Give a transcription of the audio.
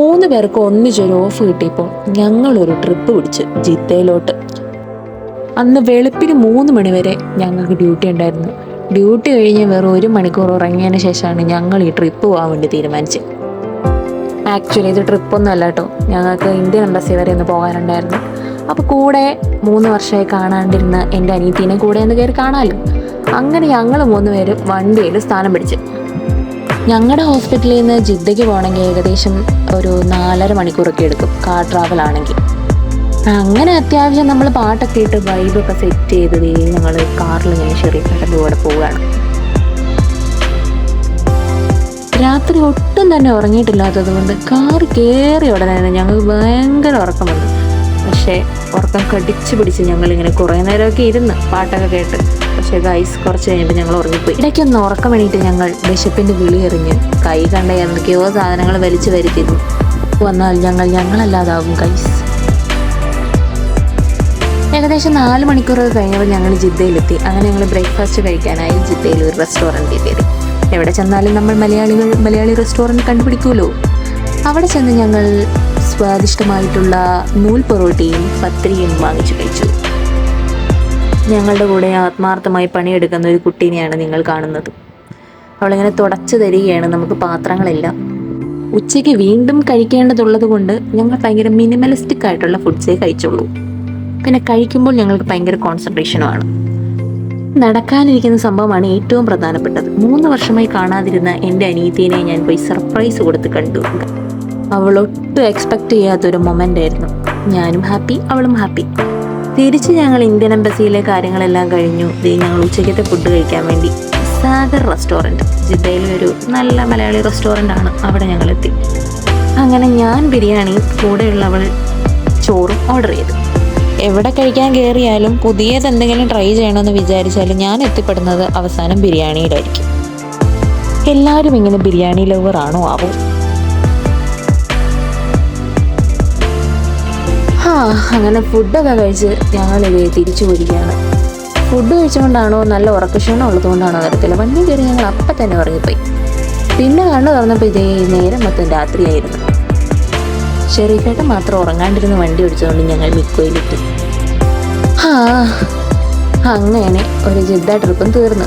മൂന്ന് പേർക്ക് ഒന്നിച്ചൊരു ഓഫ് കിട്ടിയപ്പോൾ ഞങ്ങളൊരു ട്രിപ്പ് പിടിച്ച് ജിദ്ദയിലോട്ട്. അന്ന് വെളുപ്പിന് മൂന്ന് മണിവരെ ഞങ്ങൾക്ക് ഡ്യൂട്ടി ഉണ്ടായിരുന്നു. ഡ്യൂട്ടി കഴിഞ്ഞ് വെറും ഒരു മണിക്കൂർ ഉറങ്ങിയതിന് ശേഷമാണ് ഞങ്ങൾ ഈ ട്രിപ്പ് പോകാൻ വേണ്ടി തീരുമാനിച്ചത്. ആക്ച്വലി ഇത് ട്രിപ്പൊന്നും അല്ല കേട്ടോ ഞങ്ങൾക്ക് ഇന്ത്യൻ എംബസി വരെ ഒന്ന് പോകാനുണ്ടായിരുന്നു. അപ്പോൾ കൂടെ മൂന്ന് വർഷമായി കാണാണ്ടിരുന്ന എന്റെ അനിയത്തിനെ കൂടെ ഒന്ന് കയറി കാണാമല്ലോ അങ്ങനെ ഞങ്ങൾ മൂന്ന് പേരും വണ്ടിയിൽ സ്ഥാനം പിടിച്ച്. ഞങ്ങളുടെ ഹോസ്പിറ്റലിൽ നിന്ന് ജിദ്ദയ്ക്ക് പോകണമെങ്കിൽ ഏകദേശം ഒരു നാലര മണിക്കൂറൊക്കെ എടുക്കും. കാർ ട്രാവൽ ആണെങ്കിൽ അങ്ങനെ അത്യാവശ്യം നമ്മൾ പാട്ടൊക്കെ ഇട്ട് വൈബൊക്കെ സെറ്റ് ചെയ്ത് ഞങ്ങൾ കാറിൽ ഇങ്ങനെ ചെറിയ കടന്നു കൂടെ പോവുകയാണ് രാത്രി ഒട്ടും തന്നെ ഉറങ്ങിയിട്ടില്ലാത്തത് കൊണ്ട് കാർ കയറി ഉടനെ ഞങ്ങൾക്ക് ഭയങ്കര ഉറക്കം വന്നു. പക്ഷേ ഉറക്കം കടിച്ചു പിടിച്ച് ഞങ്ങളിങ്ങനെ കുറേ നേരമൊക്കെ ഇരുന്ന് പാട്ടൊക്കെ കേട്ട്. പക്ഷേ ഗൈസ് കുറച്ച് കഴിഞ്ഞപ്പോൾ ഞങ്ങൾ ഉറങ്ങിപ്പോയി. ഇടയ്ക്കൊന്ന് ഉറക്കം വേണ്ടിയിട്ട് ഞങ്ങൾ വിശപ്പിന്റെ വിളി എറിഞ്ഞ് കൈ കണ്ട എന്തൊക്കെയോ സാധനങ്ങൾ വലിച്ചു വരുത്തിയിരുന്നു. വന്നാൽ ഞങ്ങൾ ഞങ്ങളല്ലാതാവും ഗൈസ് ഏകദേശം നാല് മണിക്കൂർ കഴിഞ്ഞപ്പോൾ ഞങ്ങൾ ജിദ്ദയിലെത്തി. അങ്ങനെ ഞങ്ങൾ ബ്രേക്ക്ഫാസ്റ്റ് കഴിക്കാനായി ജിദ്ദയിൽ ഒരു റെസ്റ്റോറന്റിൽ കയറി. എവിടെ ചെന്നാലും നമ്മൾ മലയാളികൾ മലയാളി റെസ്റ്റോറന്റ് കണ്ടുപിടിക്കുമല്ലോ. അവിടെ ചെന്ന് ഞങ്ങൾ സ്വാദിഷ്ടമായിട്ടുള്ള നൂൽ പൊറോട്ടയും പത്രിയും വാങ്ങിച്ചു കഴിച്ചു. ഞങ്ങളുടെ കൂടെ ആത്മാർത്ഥമായി പണിയെടുക്കുന്ന ഒരു കുട്ടീനെയാണ് നിങ്ങൾ കാണുന്നത്. അവളിങ്ങനെ തുടച്ചു തരികയാണ് നമുക്ക് പാത്രങ്ങളെല്ലാം. ഉച്ചയ്ക്ക് വീണ്ടും കഴിക്കേണ്ടതുള്ളത് കൊണ്ട് ഞങ്ങൾ ഭയങ്കര മിനിമലിസ്റ്റിക് ആയിട്ടുള്ള ഫുഡ്സേ കഴിച്ചുള്ളൂ. പിന്നെ കഴിക്കുമ്പോൾ ഞങ്ങൾക്ക് ഭയങ്കര കോൺസെൻട്രേഷനുമാണ്. നടക്കാനിരിക്കുന്ന സംഭവമാണ് ഏറ്റവും പ്രധാനപ്പെട്ടത്. മൂന്ന് വർഷമായി കാണാതിരുന്ന എന്റെ അനിയത്തിനെ ഞാൻ പോയി സർപ്രൈസ് കൊടുത്ത് കണ്ടു. അവൾ ഒട്ടും എക്സ്പെക്ട് ചെയ്യാത്തൊരു മൊമെന്റ് ആയിരുന്നു. ഞാനും ഹാപ്പി അവളും ഹാപ്പി തിരിച്ച് ഞങ്ങൾ ഇന്ത്യൻ എംബസിയിലെ കാര്യങ്ങളെല്ലാം കഴിഞ്ഞു. ദേ ഞങ്ങൾ ഉച്ചയ്ക്കത്തെ ഫുഡ് കഴിക്കാൻ വേണ്ടി സാഗർ റെസ്റ്റോറന്റ് ജിദ്ദയിലെ ഒരു നല്ല മലയാളി റെസ്റ്റോറന്റ് ആണ് അവിടെ ഞങ്ങൾ എത്തി. അങ്ങനെ ഞാൻ ബിരിയാണി കൂടെയുള്ളവൾ ചോറും ഓർഡർ ചെയ്തു. എവിടെ കഴിക്കാൻ കയറിയാലും പുതിയത് എന്തെങ്കിലും ട്രൈ ചെയ്യണമെന്ന് വിചാരിച്ചാലും ഞാൻ എത്തിപ്പെടുന്നത് അവസാനം ബിരിയാണിയിലായിരിക്കും. എല്ലാവരും ഇങ്ങനെ ബിരിയാണി ലവർ ആണോ ആവോ? അങ്ങനെ ഫുഡൊക്കെ കഴിച്ച് ഞങ്ങൾ തിരിച്ചു പോയിരിക്കുകയാണ്. ഫുഡ് കഴിച്ചുകൊണ്ടാണോ നല്ല ഉറക്കക്ഷീണം ഉള്ളതുകൊണ്ടാണോ അറിയത്തില്ല. വണ്ടി കയറി ഞങ്ങൾ അപ്പം തന്നെ ഉറങ്ങിപ്പോയി. പിന്നെ കണ്ണു തുറന്നപ്പോൾ ഇതേ നേരം മൊത്തം രാത്രിയായിരുന്നു. ചെറിയക്കേട്ട മാത്രം ഉറങ്ങാണ്ടിരുന്ന് വണ്ടി ഓടിച്ചതുകൊണ്ട് ഞങ്ങൾ മിക്കോയിലിട്ടു ആ അങ്ങനെ ഒരു ജിദ്ദ ട്രിപ്പും തീർന്നു.